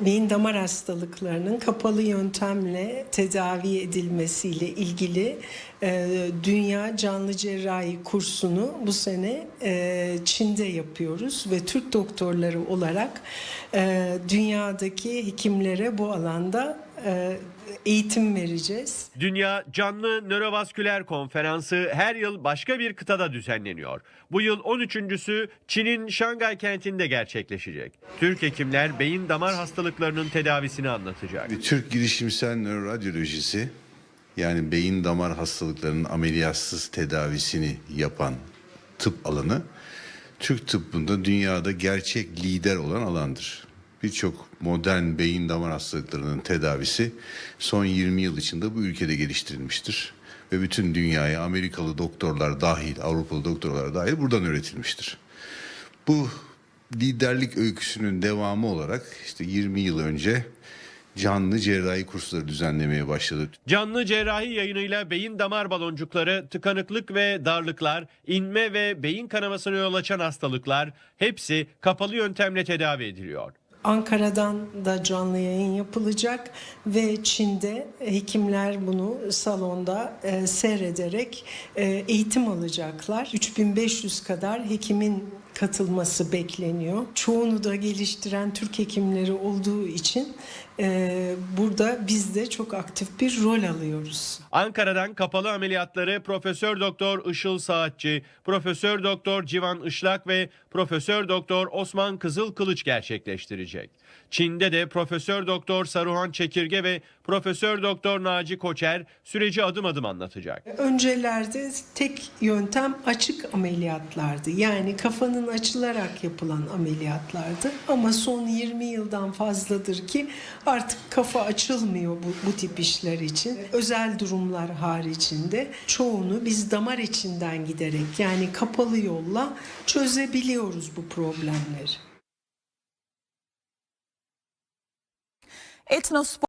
Beyin damar hastalıklarının kapalı yöntemle tedavi edilmesiyle ilgili e, Dünya Canlı Cerrahi kursunu bu sene e, Çin'de yapıyoruz ve Türk doktorları olarak e, dünyadaki hekimlere bu alanda eğitim vereceğiz. Dünya Canlı Nörovasküler Konferansı her yıl başka bir kıtada düzenleniyor. Bu yıl 13.sü Çin'in Şangay kentinde gerçekleşecek. Türk hekimler beyin damar hastalıklarının tedavisini anlatacak. Türk girişimsel nöroradyolojisi yani beyin damar hastalıklarının ameliyatsız tedavisini yapan tıp alanı Türk tıbbında dünyada gerçek lider olan alandır. Birçok modern beyin damar hastalıklarının tedavisi son 20 yıl içinde bu ülkede geliştirilmiştir. Ve bütün dünyaya Amerikalı doktorlar dahil, Avrupalı doktorlar dahil buradan öğretilmiştir. Bu liderlik öyküsünün devamı olarak işte 20 yıl önce canlı cerrahi kursları düzenlemeye başladı. Canlı cerrahi yayınıyla beyin damar baloncukları, tıkanıklık ve darlıklar, inme ve beyin kanamasına yol açan hastalıklar hepsi kapalı yöntemle tedavi ediliyor. Ankara'dan da canlı yayın yapılacak ve Çin'de hekimler bunu salonda e, seyrederek e, eğitim alacaklar. 3500 kadar hekimin katılması bekleniyor. Çoğunu da geliştiren Türk hekimleri olduğu için e, burada biz de çok aktif bir rol alıyoruz. Ankara'dan kapalı ameliyatları Profesör Doktor Işıl Saatçi, Profesör Doktor Civan Işlak ve Profesör Doktor Osman Kızıl Kılıç gerçekleştirecek. Çin'de de Profesör Doktor Saruhan Çekirge ve Profesör Doktor Naci Koçer süreci adım adım anlatacak. Öncelerde tek yöntem açık ameliyatlardı. Yani kafanın açılarak yapılan ameliyatlardı. Ama son 20 yıldan fazladır ki artık kafa açılmıyor bu, bu tip işler için. Özel durumlar haricinde çoğunu biz damar içinden giderek yani kapalı yolla çözebiliyoruz bu problemleri. Etnospor